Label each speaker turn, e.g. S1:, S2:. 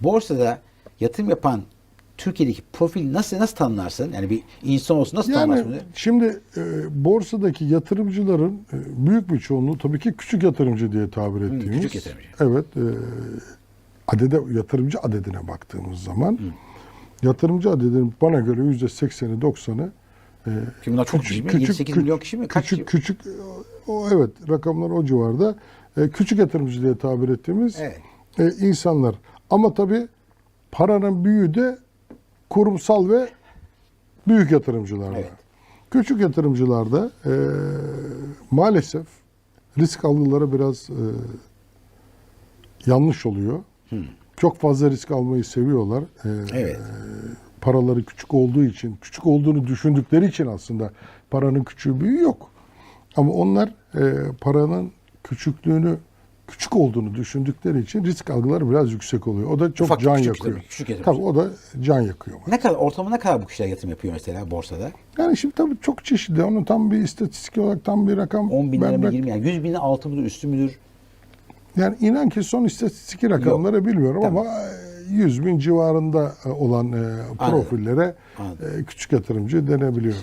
S1: borsada yatırım yapan Türkiye'deki profil nasıl nasıl tanımlarsın? Yani bir insan olsun nasıl
S2: Yani
S1: tanımlarsın? bunu?
S2: şimdi e, borsadaki yatırımcıların e, büyük bir çoğunluğu tabii ki küçük yatırımcı diye tabir ettiğimiz.
S1: küçük yatırımcı.
S2: Evet. E, adede yatırımcı adedine baktığımız zaman yatırımcı adedinin bana göre yüzde sekseni doksanı e,
S1: Ki bunlar çok kişi mi? 7-8 milyon kişi mi? Kaç
S2: küçük, küçük o evet rakamlar o civarda. E, küçük yatırımcı diye tabir ettiğimiz
S1: Evet.
S2: e, insanlar. Ama tabii paranın büyüğü de kurumsal ve büyük yatırımcılarda.
S1: Evet.
S2: Küçük yatırımcılarda e, maalesef risk algıları biraz e, yanlış oluyor. Çok fazla risk almayı seviyorlar. E,
S1: Evet.
S2: paraları küçük olduğu için, küçük olduğunu düşündükleri için aslında paranın küçüğü büyüğü yok. Ama onlar e, paranın küçüklüğünü küçük olduğunu düşündükleri için risk algıları biraz yüksek oluyor. O da çok
S1: Ufak,
S2: can
S1: küçük
S2: yakıyor.
S1: tabii, küçük
S2: tabii o da can yakıyor.
S1: Ne kadar ortalama ne kadar bu kişiler yatırım yapıyor mesela borsada?
S2: Yani şimdi tabii çok çeşitli. Onun tam bir istatistik olarak tam bir rakam
S1: 10 bin lira mı
S2: ben-
S1: 20 yani 100 binin altı mıdır üstü müdür?
S2: Yani inan ki son istatistik rakamları bilmiyorum
S1: Tamam.
S2: ama e, 100 bin civarında e, olan e, profillere
S1: Anladım.
S2: e, küçük yatırımcı denebiliyor.